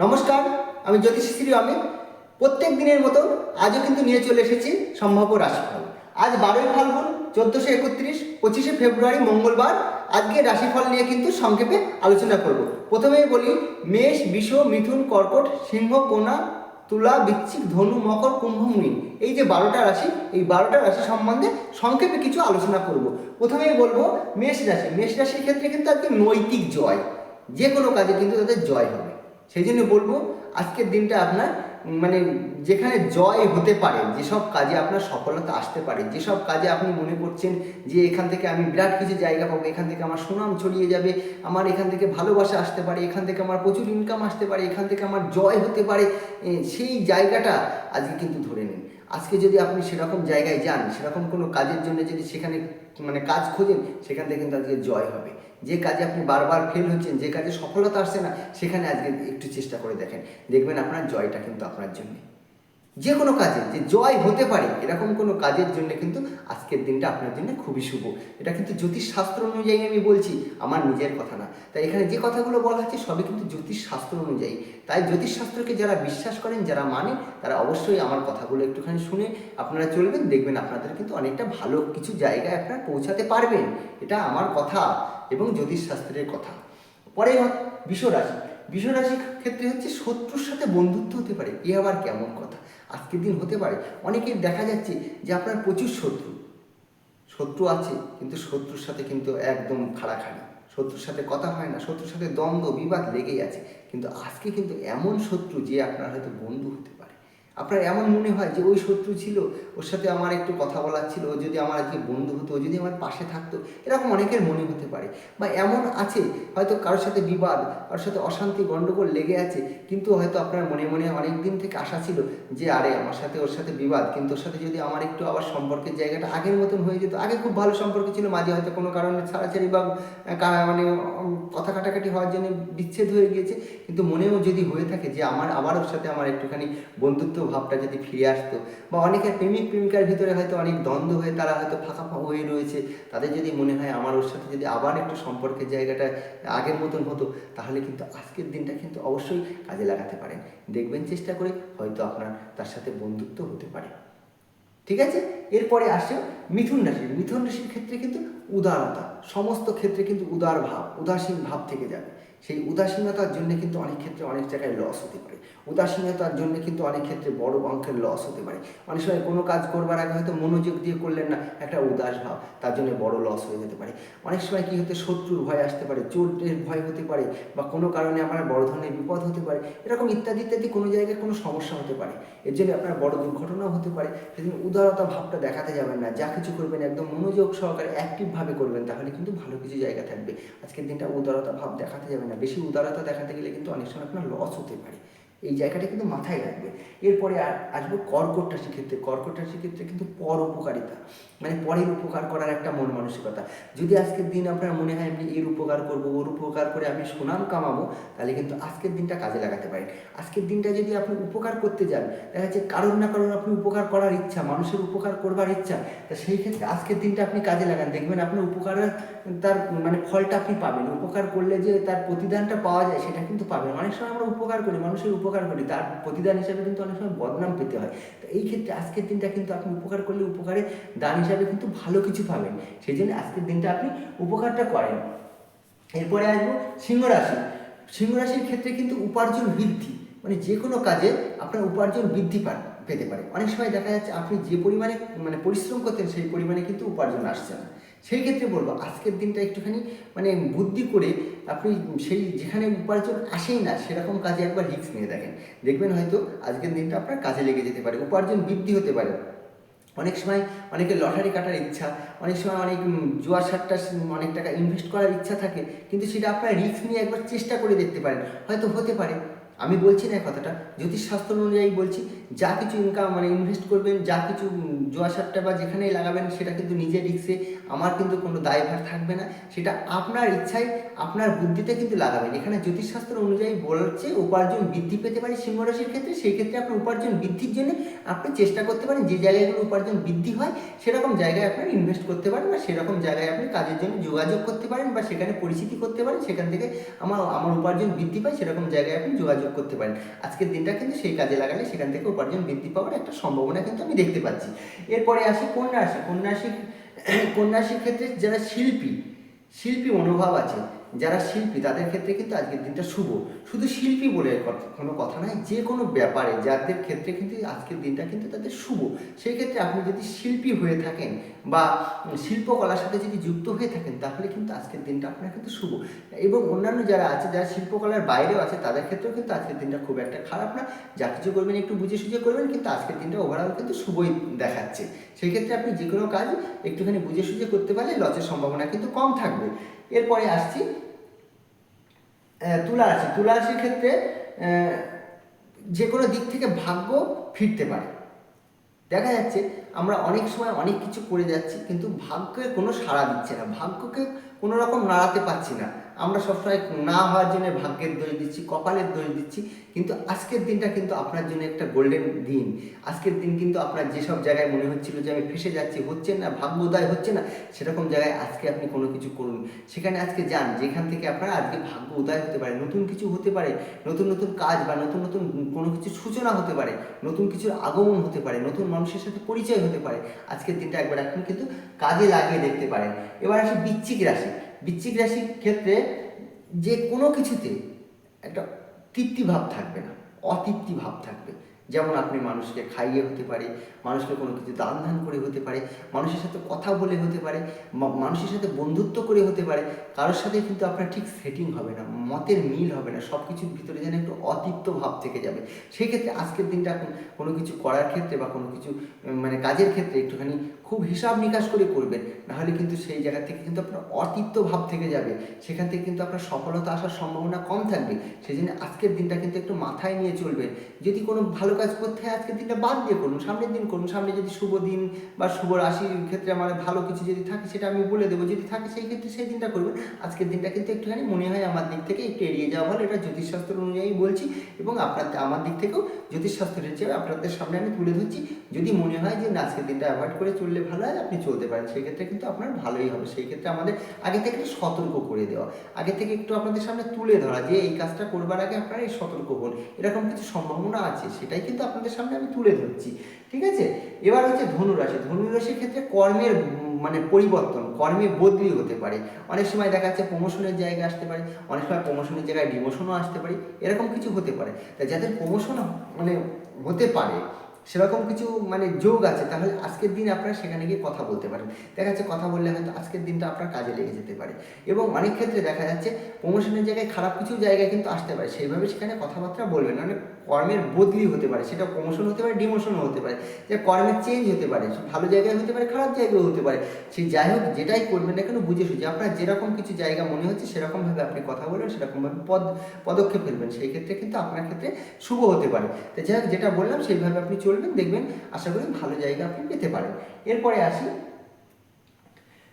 নমস্কার, আমি জ্যোতিষশ্রী অমিত। প্রত্যেক দিনের মতো আজও কিন্তু নিয়ে চলে এসেছি সম্ভাব্য রাশিফল। আজ বারোই ফাল্গুন, চোদ্দোশো একত্রিশ, পঁচিশে ফেব্রুয়ারি, মঙ্গলবার। আজকে রাশিফল নিয়ে কিন্তু সংক্ষেপে আলোচনা করব। প্রথমেই বলি, মেষ, বিষ, মিথুন, কর্কট, সিংহ কোনা তুলা বৃশ্চিক ধনু, মকর, কুম্ভ, মীন। এই যে বারোটা রাশি, এই বারোটা রাশি সম্বন্ধে সংক্ষেপে কিছু আলোচনা করব। প্রথমেই বলব, মেষ রাশি। মেষ রাশির ক্ষেত্রে কিন্তু আজকে নৈতিক জয়। যে কোনো কাজে কিন্তু তাদের জয় হবে। সেই জন্য বলব, আজকের দিনটা আপনার মানে যেখানে জয় হতে পারে, যেসব কাজে আপনার সফলতা আসতে পারে, যেসব কাজে আপনি মনে করছেন যে এখান থেকে আমি বিরাট কিছু জায়গা পাবো, এখান থেকে আমার সুনাম ছড়িয়ে যাবে, আমার এখান থেকে ভালোবাসা আসতে পারে, এখান থেকে আমার প্রচুর ইনকাম আসতে পারে, এখান থেকে আমার জয় হতে পারে সেই জায়গাটা আজকে কিন্তু ধরে নিন। আজকে যদি আপনি সেরকম জায়গায় যান, সেরকম কোনো কাজের জন্য যদি সেখানে মানে কাজ খোঁজেন, সেখান থেকে কিন্তু আজকে জয় হবে। যে কাজে আপনি বারবার ফেল হচ্ছেন, যে কাজে সফলতা আসছে না, সেখানে আজকে একটু চেষ্টা করে দেখেন। দেখবেন আপনার জয়টা কিন্তু আপনার জন্য। যে কোনো কাজে, যে জয় হতে পারে, এরকম কোনো কাজের জন্য কিন্তু আজকের দিনটা আপনার জন্য খুবই শুভ। এটা কিন্তু জ্যোতিষ শাস্ত্র অনুযায়ী আমি বলছি, আমার নিজের কথা না। তাই এখানে যে কথাগুলো বলা হচ্ছে, সবই কিন্তু জ্যোতিষ শাস্ত্র অনুযায়ী। তাই জ্যোতিষ শাস্ত্রকে যারা বিশ্বাস করেন, যারা মানে তারা অবশ্যই আমার কথাগুলো একটুখানি শুনে আপনারা চলবেন, দেখবেন আপনাদের কিন্তু অনেকটা ভালো কিছু জায়গায় আপনারা পৌঁছাতে পারবেন। এটা আমার কথা। এবং জ্যোতিষ শাস্ত্রের কথা। পরে বিশ্বরাশি। বিশ্বরাশির ক্ষেত্রে হচ্ছে শত্রুর সাথে বন্ধুত্ব হতে পারে, এ আবার কেমন কথা? আজকের দিন হতে পারে। অনেকের দেখা যাচ্ছে যে আপনার প্রচুর শত্রু। শত্রু আছে, কিন্তু শত্রুর সাথে কিন্তু একদম খাড়াখাড়ি। শত্রুর সাথে কথা হয় না, শত্রুর সাথে দ্বন্দ্ব, বিবাদ লেগেই আছে। কিন্তু আজকে কিন্তু এমন শত্রু যে আপনার হয়তো বন্ধু হতে আপনার এমন মনে হয় যে ওই শত্রু ছিল, ওর সাথে আমার একটু কথা বলার ছিল, ও যদি আমার আজকে বন্ধু হতো, ও যদি আমার পাশে থাকতো, এরকম অনেকের মনে হতে পারে। বা এমন আছে, হয়তো কারোর সাথে বিবাদ, কারোর সাথে অশান্তি গণ্ডগোল লেগে আছে, কিন্তু হয়তো আপনার মনে মনে অনেক দিন থেকে আশা ছিল যে, আরে আমার সাথে ওর সাথে বিবাদ, কিন্তু ওর সাথে যদি আমার একটু আবার সম্পর্কের জায়গাটা আগের মতন হয়ে যেত, আগে খুব ভালো সম্পর্ক ছিল, মাঝে হয়তো কোনো কারণে ছাড়াছাড়ি বা মানে কথা কাটাকাটি হওয়ার জন্য বিচ্ছেদ হয়ে গিয়েছে। কিন্তু মনেও যদি হয়ে থাকে যে আমার, আবার ওর সাথে আমার একটুখানি বন্ধুত্ব ভাবটা যদি ফিরে আসতো বা অনেকের প্রেমিক, প্রেমিকার ভিতরে হয়তো অনেক দ্বন্দ্ব হয়ে তারা হয়তো ফাঁকা হয়ে রয়েছে, তাদের যদি মনে হয় আমার ওর সাথে যদি আবার একটু সম্পর্কের জায়গাটা আগের মতন হতো, তাহলে কিন্তু আজকের দিনটা কিন্তু অবশ্যই কাজে লাগাতে পারেন। দেখবেন চেষ্টা করে হয়তো আপনার তার সাথে বন্ধুত্ব হতে পারে। ঠিক আছে? এরপরে আসে মিথুন রাশি। মিথুন রাশির ক্ষেত্রে কিন্তু উদারতা, সমস্ত ক্ষেত্রে কিন্তু উদার ভাব, উদাসীন ভাব থেকে যাবে। সেই উদাসীনতার জন্য কিন্তু অনেক ক্ষেত্রে অনেক জায়গায় লস হতে পারে। উদাসীনতার জন্য কিন্তু অনেক ক্ষেত্রে বড় অঙ্কের লস হতে পারে। অনেক সময় কোনো কাজ করবার আগে হয়তো মনোযোগ দিয়ে করলেন না, একটা উদাস ভাব তার জন্য বড় লস হয়ে যেতে পারে। অনেক সময় কি হতে, শত্রুর ভয় আসতে পারে চোরের ভয় হতে পারে বা কোনো কারণে আমার বড় ধরনের বিপদ হতে পারে, এরকম ইত্যাদি ইত্যাদি কোনো জায়গায় কোনো সমস্যা হতে পারে। এর জন্য আপনার বড় দুর্ঘটনাও হতে পারে। সেদিন উদারতা ভাবটা দেখাতে যাবেন না। যা কিছু করবেন একদম মনোযোগ সহকারে অ্যাক্টিভভাবে করবেন, তাহলে কিন্তু ভালো কিছু জায়গা থাকবে। আজকের দিনটা উদারতা ভাব দেখাতে যাবে না। বেশি উদারতা দেখাতে গেলে কিন্তু অনেক সময় আপনার লস হতে পারে। জায়গাটা কিন্তু মাথায় রাখবে। এরপরে আর আসব কর্কট রাশির ক্ষেত্রে। কর্কট রাশির ক্ষেত্রে কিন্তু পর উপকারিতা। মানে পরের উপকার করার একটা মন মানসিকতা। যদি আজকের দিন আপনার মনে হয় আমি এর উপকার করব, ওর উপকার করে আমি সুনাম কামাবো, তাহলে কিন্তু আজকের দিনটা কাজে লাগাতে পারেন। আজকের দিনটা যদি আপনি উপকার করতে যান, দেখা যাচ্ছে কারোর না কারোর আপনি উপকার করার ইচ্ছা, মানুষের উপকার করবার ইচ্ছা, তা সেই ক্ষেত্রে আজকের দিনটা আপনি কাজে লাগান। দেখবেন আপনার উপকারের তার মানে ফলটা আপনি পাবেন। উপকার করলে যে তার প্রতিদানটা পাওয়া যায়, সেটা কিন্তু পাবেন। অনেক সময় আমরা উপকার করি, মানুষের উপকার করি তার প্রতিদান হিসাবে কিন্তু অনেক সময় বদনাম পেতে হয়। তো এই ক্ষেত্রে আজকের দিনটা কিন্তু আপনি উপকার করলে উপকারে দান হিসাবে কিন্তু ভালো কিছু পাবেন। সেই জন্য আজকের দিনটা আপনি উপকারটা করেন। এরপরে আসব সিংহ রাশি। রাশির ক্ষেত্রে কিন্তু উপার্জন বৃদ্ধি। মানে যে কোনো কাজে আপনার উপার্জন বৃদ্ধি পান পেতে পারে। অনেক সময় দেখা যাচ্ছে আপনি যে পরিমাণে মানে পরিশ্রম করতেন সেই পরিমাণে কিন্তু উপার্জন আসছে না। সেই ক্ষেত্রে বলব আজকের দিনটা একটুখানি মানে বুদ্ধি করে আপনি সেই যেখানে উপার্জন আসেই না সেরকম কাজে একবার রিস্ক নিয়ে দেখেন। দেখবেন হয়তো আজকের দিনটা আপনার কাজে লেগে যেতে পারে উপার্জন বৃদ্ধি হতে পারে। অনেক সময় অনেকের লটারি কাটার ইচ্ছা অনেক সময় অনেক উম, জুয়া সাট্টা অনেক টাকা ইনভেস্ট করার ইচ্ছা থাকে কিন্তু সেটা আপনার রিস্ক নিয়ে একবার চেষ্টা করে দেখতে পারেন। হয়তো হতে পারে। আমি বলছি না কথাটা জ্যোতিষশাস্ত্র অনুযায়ী বলছি যা কিছু ইনকাম মানে ইনভেস্ট করবেন, যা কিছু জোয়া সাট্টা বা যেখানেই লাগাবেন, সেটা কিন্তু নিজের রিক্সে, আমার কিন্তু কোনো দায়ভার থাকবে না। সেটা আপনার ইচ্ছায়, আপনার বুদ্ধিতে কিন্তু লাগাবেন। এখানে জ্যোতিষশাস্ত্র অনুযায়ী বলছে, উপার্জন বৃদ্ধি পেতে পারে সিংহ রাশির ক্ষেত্রে, সেই ক্ষেত্রে আপনার উপার্জন বৃদ্ধির জন্য আপনি চেষ্টা করতে পারেন। যে জায়গাগুলো উপার্জন বৃদ্ধি হয়, সেরকম জায়গায় আপনার ইনভেস্ট করতে পারেন বা সেরকম জায়গায় আপনি কাজের জন্য যোগাযোগ করতে পারেন বা সেখানে পরিচিতি করতে পারেন, সেখান থেকে আমার আমার উপার্জন বৃদ্ধি পায়, সেরকম জায়গায় আপনি যোগাযোগ করতে পারেন। আজকের দিনটা কিন্তু সেই কাজে লাগালে সেখান থেকে উপার্জন বৃদ্ধি পাওয়ার একটা সম্ভাবনা কিন্তু আমি দেখতে পাচ্ছি। এরপরে আসি কন্যা রাশি কন্যা ক্ষেত্রে যারা শিল্পী শিল্পী মনোভাব আছে যারা শিল্পী, তাদের ক্ষেত্রে কিন্তু আজকের দিনটা শুভ। শুধু শিল্পী বলে কোনো কথা নয় যে কোনো ব্যাপারে যাদের ক্ষেত্রে কিন্তু আজকের দিনটা কিন্তু তাদের শুভ। সেই ক্ষেত্রে আপনি যদি শিল্পী হয়ে থাকেন বা শিল্পকলার সাথে যদি যুক্ত হয়ে থাকেন, তাহলে কিন্তু আজকের দিনটা আপনার কিন্তু শুভ। এবং অন্যান্য যারা আছে, যারা শিল্পকলার বাইরেও আছে, তাদের ক্ষেত্রেও কিন্তু আজকের দিনটা খুব একটা খারাপ না। যা কিছু করবেন, একটু বুঝে সুঝে করবেন, কিন্তু আজকের দিনটা ওভারঅল কিন্তু শুভই দেখাচ্ছে। সেই ক্ষেত্রে আপনি যে কোনো কাজ একটুখানি বুঝে সুঝে করতে পারলে লসের সম্ভাবনা কিন্তু কম থাকবে। এরপরে আসছি। তুলারাশি তুলা রাশি। তুলা রাশির ক্ষেত্রে যে কোনো দিক থেকে ভাগ্য ফিরতে পারে। দেখা যাচ্ছে আমরা অনেক সময় অনেক কিছু করে যাচ্ছি, কিন্তু ভাগ্যের কোনো সাড়া দিচ্ছে না। ভাগ্যকে কোনো রকম নাড়াতে পারছি না। আমরা সবসময় না হওয়ার জন্য ভাগ্যের দোষ দিচ্ছি, কপালের দোষ দিচ্ছি, কিন্তু আজকের দিনটা কিন্তু আপনার জন্য একটা গোল্ডেন দিন। আজকের দিন কিন্তু আপনার যেসব জায়গায় মনে হচ্ছিল যে আমি ফেসে যাচ্ছি, হচ্ছে না, ভাগ্যোদয় হচ্ছে না, সেরকম জায়গায় আজকে আপনি কোনো কিছু করুন। সেখানে আজকে যান, যেখান থেকে আপনার আজকে ভাগ্য উদয় হতে পারে। নতুন কিছু হতে পারে, নতুন নতুন কাজ বা নতুন নতুন কোনো কিছু সূচনা হতে পারে, নতুন কিছুর আগমন হতে পারে, নতুন মানুষের সাথে পরিচয় হতে পারে। আজকের দিনটা একবার আপনি কিন্তু কাজে লাগিয়ে দেখতে পারেন। এবার আসি বিচ্ছিক রাশি। বৃশ্চিক রাশির ক্ষেত্রে যে কোনো কিছুতে একটা তৃপ্তি ভাব থাকবে না অতৃপ্তি ভাব থাকবে। যেমন আপনি মানুষকে খাইয়ে হতে পারে, মানুষকে কোনো কিছু দান ধান করে হতে পারে, মানুষের সাথে কথা বলে হতে পারে মানুষের সাথে বন্ধুত্ব করে হতে পারে, কারোর সাথে কিন্তু আপনার ঠিক সেটিং হবে না, মতের মিল হবে না সব কিছুর ভিতরে যেন একটু অতৃপ্ত ভাব থেকে যাবে। সেই ক্ষেত্রে আজকের দিনটা কোনো কিছু করার ক্ষেত্রে বা কোনো কিছু মানে কাজের ক্ষেত্রে একটুখানি খুব হিসাব নিকাশ করে করবেন, নাহলে কিন্তু সেই জায়গা থেকে কিন্তু আপনার অতৃপ্ত ভাব থেকে যাবে, সেখান থেকে কিন্তু আপনার সফলতা আসার সম্ভাবনা কম থাকবে। সেই জন্য আজকের দিনটা কিন্তু একটু মাথায় নিয়ে চলবেন যদি কোনো ভালো কাজ করতে হয়, আজকের দিনটা বাদ দিয়ে করুন, সামনের দিন করুন, সামনে যদি শুভ দিন বা শুভ রাশির ক্ষেত্রে আমার ভালো কিছু যদি থাকে সেটা আমি বলে দেবো, যদি থাকে সেই ক্ষেত্রে সেই দিনটা করবেন। আজকের দিনটা কিন্তু একটুখানি মনে হয় আমার দিক থেকে একটু এড়িয়ে যাওয়া ভালো, এটা জ্যোতিষশাস্ত্র অনুযায়ী বলছি এবং আপনার আমার দিক থেকেও জ্যোতিষশাস্ত্রের হিসেবে আপনাদের সামনে আমি তুলে ধরছি। যদি মনে হয় যে আজকের দিনটা অ্যাভয়েড করে চললে ভালো হয়, আপনি চলতে পারেন সেই ক্ষেত্রে কিন্তু আপনার ভালোই হবে। সেই ক্ষেত্রে আমাদের আগে থেকে সতর্ক করে দেওয়া, আগে থেকে একটু আপনাদের সামনে তুলে ধরা যে এই কাজটা করবার আগে আপনারা এই সতর্ক হন। এরকম কিছু সম্ভাবনা আছে, সেটাই কিন্তু আপনাদের সামনে আমি তুলে ধরছি, ঠিক আছে? এবার হচ্ছে ধনুরাশি, ধনুরাশির ক্ষেত্রে কর্মের মানে পরিবর্তন, কর্মে বদলি হতে পারে। অনেক সময় দেখা যাচ্ছে প্রমোশনের জায়গায় আসতে পারে, অনেক সময় প্রমোশনের জায়গায় ডিমোশনও আসতে পারে, এরকম কিছু হতে পারে। তা যাদের প্রমোশন মানে হতে পারে, সেরকম কিছু মানে যোগ আছে, তাহলে আজকের দিন আপনারা সেখানে গিয়ে কথা বলতে পারেন। দেখা যাচ্ছে কথা বললে হয়তো আজকের দিনটা আপনার কাজে লেগে যেতে পারে। এবং অনেক ক্ষেত্রে দেখা যাচ্ছে প্রমোশনের জায়গায় খারাপ কিছু জায়গায় কিন্তু আসতে পারে, সেইভাবে সেখানে কথাবার্তা বলবেন। মানে কর্মের বদলি হতে পারে, সেটা প্রমোশন হতে পারে ডিমোশনও হতে পারে, যে কর্মের চেঞ্জ হতে পারে, ভালো জায়গায় হতে পারে, খারাপ জায়গায় হতে পারে সেই যাই হোক যেটাই করবেন না কেন বুঝে সুঝে আপনার যেরকম কিছু জায়গা মনে হচ্ছে সেরকমভাবে আপনি কথা বলবেন, সেরকমভাবে পদ, পদক্ষেপ ফেলবেন, সেই ক্ষেত্রে কিন্তু আপনার ক্ষেত্রে শুভ হতে পারে। তো যাই হোক যেটা বললাম সেইভাবে আপনি চলবেন, দেখবেন, আশা করি ভালো জায়গা আপনি পেতে পারেন। এরপরে আসি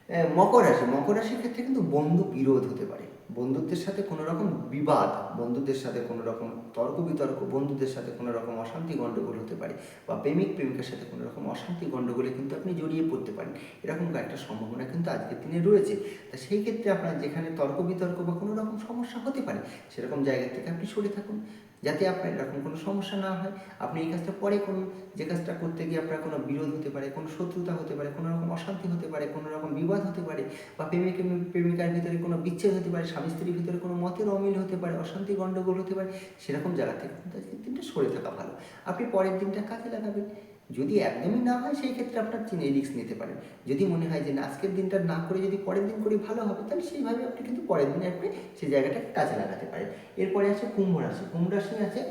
মকর রাশি, মকর রাশির ক্ষেত্রে কিন্তু বন্ধু বিরোধ হতে পারে। বন্ধুত্বের সাথে কোনো রকম বিবাদ, বন্ধুদের সাথে কোনো রকম তর্ক বিতর্ক, বন্ধুদের সাথে কোনো রকম অশান্তি গণ্ডগোল হতে পারে বা প্রেমিক, প্রেমিকার সাথে কোনো রকম অশান্তি গণ্ডগোলে কিন্তু আপনি জড়িয়ে পড়তে পারেন। এরকম একটা সম্ভাবনা কিন্তু আজকের দিনে রয়েছে। তা সেই ক্ষেত্রে আপনার যেখানে তর্ক বিতর্ক বা কোনো রকম সমস্যা হতে পারে, সেরকম জায়গা থেকে আপনি সরে থাকুন। যাতে আপনার এরকম কোনো সমস্যা না হয়, আপনি এই কাজটা পরে করুন। যে কাজটা করতে গিয়ে আপনার কোনো বিরোধ হতে পারে, কোনো শত্রুতা হতে পারে, কোনো রকম অশান্তি হতে পারে, কোনো রকম বিবাদ হতে পারে বা প্রেমিক প্রেমিকার ভিতরে কোনো বিচ্ছেদ হতে পারে, স্বামী স্ত্রীর ভিতরে কোনো মতের অমিল হতে পারে, অশান্তি গণ্ডগোল হতে পারে, সেরকম জায়গা থেকে দিনটা সরে থাকা ভালো। আপনি পরের দিনটা কাজে লাগাবেন। যদি একদমই না হয়, সেই ক্ষেত্রে আপনার চিনে রিস্ক নিতে পারেন। যদি মনে হয় যে না, আজকের দিনটা না করে যদি পরের দিন করে ভালো হবে, তাহলে সেইভাবে আপনি কিন্তু পরের দিনে আপনি সেই জায়গাটাকে কাজে লাগাতে পারেন। এরপরে আছে কুম্ভ রাশি। কুম্ভ রাশি আছে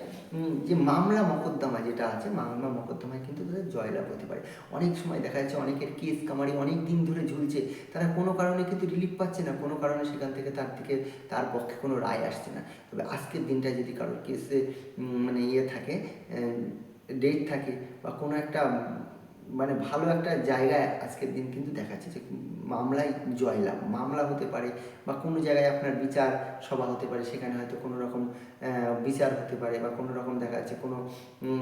যে মামলা মকদ্দমা যেটা আছে, মামলা মকদ্দমায় কিন্তু তাদের জয়লাভ হতে পারে। অনেক সময় দেখা যাচ্ছে অনেকের কেস কামারি অনেক দিন ধরে ঝুলছে, তারা কোনো কারণে কিন্তু রিলিফ পাচ্ছে না, কোনো কারণে সেখান থেকে তার থেকে, তার পক্ষে কোনো রায় আসছে না। তবে আজকের দিনটা যদি কারোর কেসে মানে ইয়ে থাকে ডেট থাকে বা কোনো একটা মানে ভালো একটা জায়গায় আজকের দিন কিন্তু দেখাচ্ছে যে মামলায় জয়লাভ, মামলা হতে পারে বা কোনো জায়গায় আপনার বিচার সভা হতে পারে, সেখানে হয়তো কোনো রকম বিচার হতে পারে বা কোনো রকম দেখা যাচ্ছে কোনো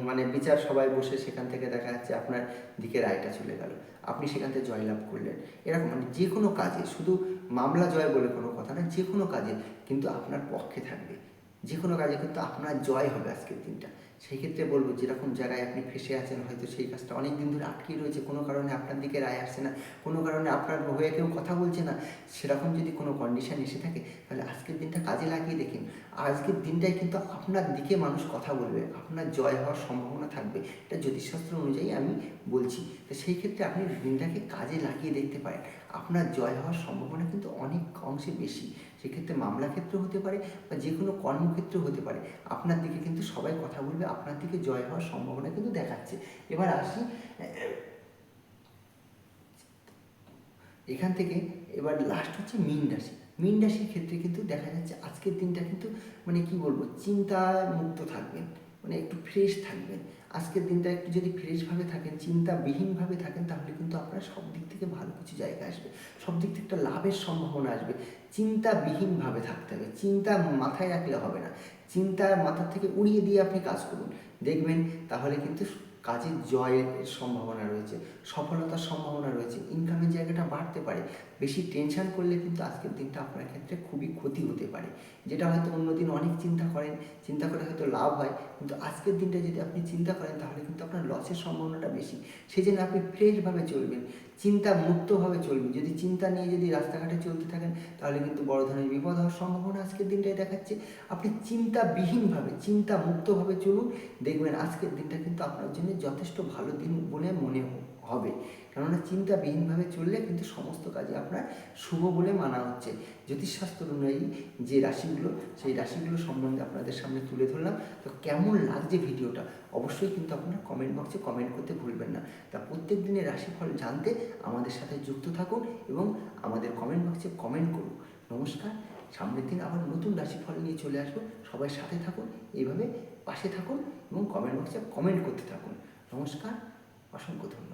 মানে বিচার সবাই বসে সেখান থেকে দেখা যাচ্ছে আপনার দিকে রায়টা চলে গেল। আপনি সেখান থেকে জয়লাভ করলেন। এরকম মানে যে কোনো কাজে, শুধু মামলা জয় বলে কোনো কথা না যে কোনো কাজে কিন্তু আপনার পক্ষে থাকবে। যে কোনো কাজে কিন্তু আপনার জয় হবে আজকের দিনটা। সেই ক্ষেত্রে বলব, যেরকম জায়গায় আপনি ফেসে আছেন, হয়তো সেই কাজটা অনেক দিন ধরে আটকে রয়েছে। কোনো কারণে আপনার দিকে রায় আসছে না, কোনো কারণে আপনার হয়ে কেউ কথা বলছে না। সেরকম যদি কোনো কন্ডিশন এসে থাকে, তাহলে আজকের দিনটা কাজে লাগিয়ে দেখেন। আজকের দিনটায় কিন্তু আপনার দিকে মানুষ কথা বলবে, আপনার জয় হওয়ার সম্ভাবনা থাকবে। এটা জ্যোতিষশাস্ত্র অনুযায়ী আমি বলছি। তো সেই ক্ষেত্রে আপনি দিনটাকে কাজে লাগিয়ে দেখতে পারেন। আপনার জয় হওয়ার সম্ভাবনা কিন্তু অনেক অংশে বেশি। সেক্ষেত্রে মামলা ক্ষেত্রেও হতে পারে বা যে কোনো কর্মক্ষেত্রেও হতে পারে। আপনার দিকে কিন্তু সবাই কথা বলবে, আপনার দিকে জয় হওয়ার সম্ভাবনা কিন্তু দেখাচ্ছে। এবার আসি, এখান থেকে এবার লাস্ট হচ্ছে মীন রাশি। মীন রাশির ক্ষেত্রে কিন্তু দেখা যাচ্ছে আজকের দিনটা কিন্তু মানে কি বলব, চিন্তায় মুক্ত থাকবেন। মানে একটু ফ্রেশ থাকবেন। আজকের দিনটা একটু যদি ফ্রেশভাবে থাকেন চিন্তাবিহীনভাবে থাকেন, তাহলে কিন্তু আপনার সব দিক থেকে ভালো কিছু জায়গা আসবে। সব দিক থেকে একটা লাভের সম্ভাবনা আসবে। চিন্তাবিহীনভাবে থাকতে হবে। চিন্তা মাথায় রাখলে হবে না। চিন্তা মাথা থেকে উড়িয়ে দিয়ে আপনি কাজ করুন। দেখবেন তাহলে কিন্তু কাজের জয়ের সম্ভাবনা রয়েছে, সফলতার সম্ভাবনা রয়েছে ইনকামের জায়গাটা বাড়তে পারে। বেশি টেনশন করলে কিন্তু আজকের দিনটা আপনার ক্ষেত্রে খুবই ক্ষতি হতে পারে। যেটা হয়তো অন্যদিন অনেক চিন্তা করেন, চিন্তা করে হয়তো লাভ হয়, কিন্তু আজকের দিনটা যদি আপনি চিন্তা করেন, তাহলে কিন্তু আপনার লসের সম্ভাবনাটা বেশি। সেই জন্য আপনি ফ্রেশভাবে চলবেন চিন্তা মুক্তভাবে চলবেন। যদি চিন্তা নিয়ে যদি রাস্তাঘাটে চলতে থাকেন, তাহলে কিন্তু বড় ধরনের বিপদ হওয়ার সম্ভাবনা আজকের দিনটাই দেখাচ্ছে। আপনি চিন্তাবিহীনভাবে চিন্তা মুক্তভাবে চলুন, দেখবেন আজকের দিনটা কিন্তু আপনার জন্য যথেষ্ট ভালো দিন বলে মনে হবে। কেননা চিন্তাবিহীনভাবে চললে কিন্তু সমস্ত কাজে আপনার শুভ বলে মানা হচ্ছে। জ্যোতিষশাস্ত্র অনুযায়ী যে রাশিগুলো, সেই রাশিগুলো সম্বন্ধে আপনাদের সামনে তুলে ধরলাম। তো কেমন লাগছে ভিডিওটা? অবশ্যই কিন্তু আপনারা কমেন্ট বক্সে কমেন্ট করতে ভুলবেন না। তা প্রত্যেক দিনের রাশিফল জানতে আমাদের সাথে যুক্ত থাকুন এবং আমাদের কমেন্ট বক্সে কমেন্ট করুন। নমস্কার, সামনের দিন আবার নতুন রাশিফল নিয়ে চলে আসব। সবাই সাথে থাকুন, এইভাবে পাশে থাকুন এবং কমেন্ট বক্সে কমেন্ট করতে থাকুন। নমস্কার, অসংখ্য ধন্যবাদ।